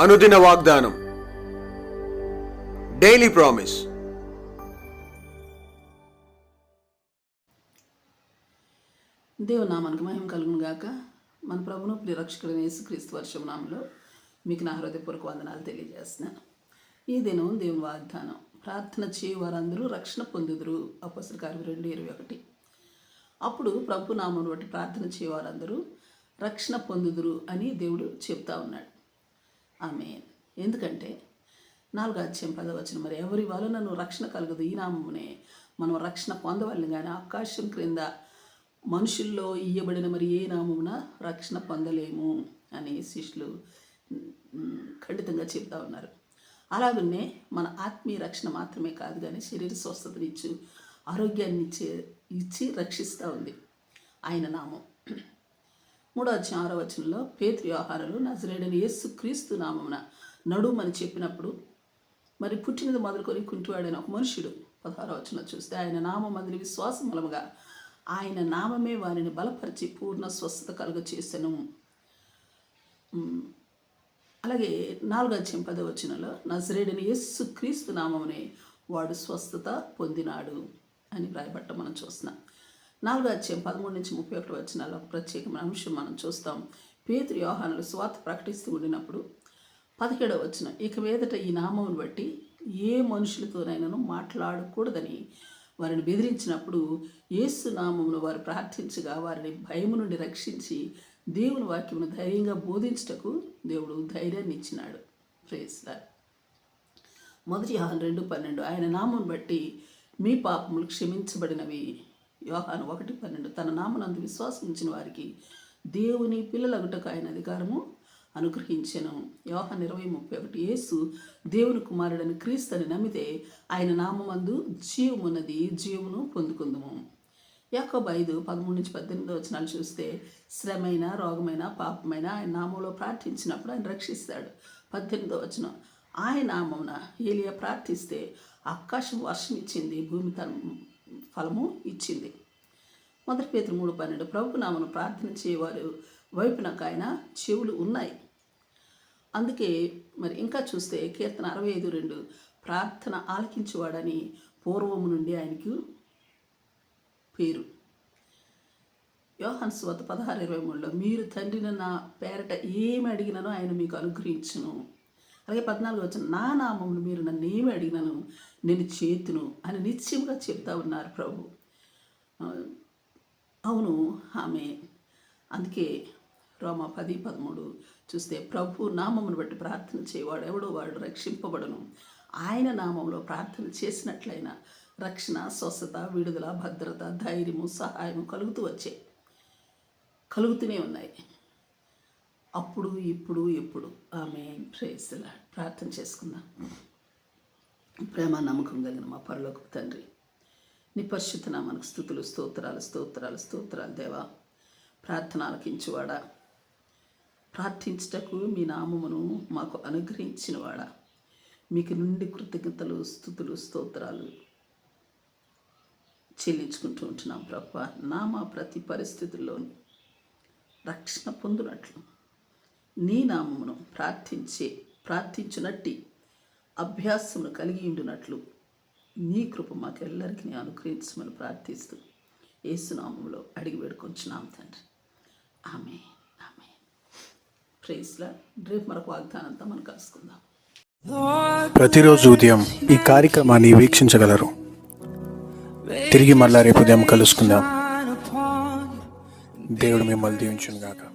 అనుదిన వాగ్దానం. Daily promise దేవునామానికి మహిమ కలుగును గాక. మన ప్రభును ప్రిరక్షకుడైన యేసుక్రీస్తు వర్షం నామంలో మీకు నా హృదయపూర్వక వందనాలు తెలియజేస్తున్నాను. ఈ దినం దేవుని వాగ్దానం. ప్రార్థన చేయ వారందరూ రక్షణ పొందుదురు. అపసర కార్మి రెండు ఇరవై ఒకటి. అప్పుడు ప్రభు నామం బట్టి ప్రార్థన చేయవారందరూ రక్షణ పొందుదురు అని దేవుడు చెప్తా ఉన్నాడు. ఆమె ఎందుకంటే నాలుగు అధ్యాయం పదవచ్చిన మరి ఎవరి వలన నువ్వు రక్షణ కలగదు? ఈ నామమునే. మనం రక్షణ పొందవల్ని కానీ ఆకాశం క్రింద మనుషుల్లో ఇయ్యబడిన మరి ఏ నామమున రక్షణ పొందలేము? అని శిష్యులు ఖండితంగా చెప్తా ఉన్నారు. అలాగనే మన ఆత్మీయ రక్షణ మాత్రమే కాదు కానీ శరీర స్వస్థతనిచ్చు ఆరోగ్యాన్ని ఇచ్చే ఇచ్చి రక్షిస్తూ ఉంది ఆయన నామం. మూడో అధ్యాయం ఆరో వచనంలో పేతృ వ్యవహారాలు నజరేడని యేసు క్రీస్తు నామమున నడుమని చెప్పినప్పుడు మరి పుట్టినది మొదలుకొని కుంటివాడైన ఒక మనుషుడు పదహారో వచనం చూస్తే ఆయన నామం అందుని విశ్వాసం మూలముగా ఆయన నామమే వారిని బలపరిచి పూర్ణ స్వస్థత కలుగ చేసెను అలాగే నాలుగో అధ్యాయం పదో వచనంలో నజరేడని యేసు క్రీస్తు నామమునే వాడు స్వస్థత పొందినాడు అని వ్రాయబట్ట మనం చూస్తున్నాం. నాలుగో అధ్యాయం పదమూడు నుంచి ముప్పై ఒకటి వచ్చినాల్లో ఒక ప్రత్యేకమైన అంశం మనం చూస్తాం. పేతురు యోహానులు స్వార్థ ప్రకటిస్తూ ఉండినప్పుడు పదిహేడవ వచ్చిన ఇక మీదట ఈ నామమును బట్టి ఏ మనుషులతోనైనాను మాట్లాడకూడదని వారిని బెదిరించినప్పుడు యేసు నామమును వారు ప్రార్థించగా వారిని భయము నుండి రక్షించి దేవుని వాక్యమును ధైర్యంగా బోధించుటకు దేవుడు ధైర్యాన్ని ఇచ్చినాడు. ప్రేస్లా మొదటి యోహాన్ రెండు పన్నెండు ఆయన నామం బట్టి మీ పాపములు క్షమించబడినవి. యోహాను ఒకటి పన్నెండు. తన నామనందు విశ్వాసం ఉంచిన వారికి దేవుని పిల్లలగుటకు ఆయన అధికారము అనుగ్రహించెను. యోహాన్ ఇరవై ముప్పై ఒకటి. యేసు దేవుని కుమారుడని క్రీస్తుని నమ్మితే ఆయన నామందు జీవమున్నది జీవమును పొందుకుందుము. యాకోబు ఐదు పదమూడు నుంచి పద్దెనిమిది వచనాలు చూస్తే శ్రమైన రోగమైన పాపమైన ఆయన నామంలో ప్రార్థించినప్పుడు ఆయన రక్షిస్తాడు. పద్దెనిమిదో వచనం. ఆయన నామమున ఏలియా ప్రార్థిస్తే ఆకాశం వర్షం ఇచ్చింది భూమి తన ఫలము ఇచ్చింది. మొదటి పేతురు మూడు పన్నెండు ప్రభు నామను ప్రార్థన చేయవారు. వైపునకు ఆయన చెవులు ఉన్నాయి. అందుకే మరి ఇంకా చూస్తే కీర్తన అరవై ఐదు రెండు ప్రార్థన ఆలకించేవాడని పూర్వము నుండి ఆయనకు పేరు. యోహన్స్ వద్ద పదహారు ఇరవై మూడులో మీరు తండ్రిని నా పేరట ఏమి అడిగినను ఆయన మీకు అనుగ్రహించును. అలాగే పద్నాలుగు వచ్చిన నా నామమును మీరు నన్ను ఏమి అడిగినను? నేను చేతును అని నిశ్చయంగా చెప్తా ఉన్నారు ప్రభు. అవును ఆమె అందుకే రోమ పది పదమూడు చూస్తే ప్రభు నామమును బట్టి ప్రార్థన చేయవాడు ఎవడో వాడు రక్షింపబడను. ఆయన నామంలో ప్రార్థన చేసినట్లయినా రక్షణ స్వస్థత విడుదల భద్రత ధైర్యము సహాయము కలుగుతూ వచ్చాయి కలుగుతూనే ఉన్నాయి. అప్పుడు ఇప్పుడు ఎప్పుడు. ఆమె ప్రేసల ప్రార్థన చేసుకుందాం. ప్రేమ నమ్మకం కలిగిన మా పరలోక తండ్రి నీ పరిశుద్ధ నామానికి స్థుతులు స్తోత్రాలు స్తోత్రాలు స్తోత్రాలు దేవా. ప్రార్థన ఆలకించువాడా. ప్రార్థించుటకు మీ నామమును మాకు అనుగ్రహించినవాడా. మీకు నుండి కృతజ్ఞతలు స్థుతులు స్తోత్రాలు చెల్లించుకుంటూ ఉంటున్నాం ప్రభు. నామా ప్రతి పరిస్థితుల్లోనూ రక్షణ పొందినట్లు. నీ నామమును ప్రార్థించే ప్రార్థించునట్టి అభ్యాసమును కలిగి ఉండునట్లు నీ కృప మాకెల్లరికీ నీ అనుగ్రహించమని ప్రార్థిస్తూ ఏసునామంలో అడిగి వేడుకొంచున్నాం తండ్రి. ఆమె ఆమె ప్రేస్లా రేపు మరొక వాగ్దానంతో మనం కలుసుకుందాం. ప్రతిరోజు ఉదయం ఈ కార్యక్రమాన్ని వీక్షించగలరు. తిరిగి మళ్ళా రేపు ఉదయం కలుసుకుందాం. దేవుడు మిమ్మల్ని దీవించును గాక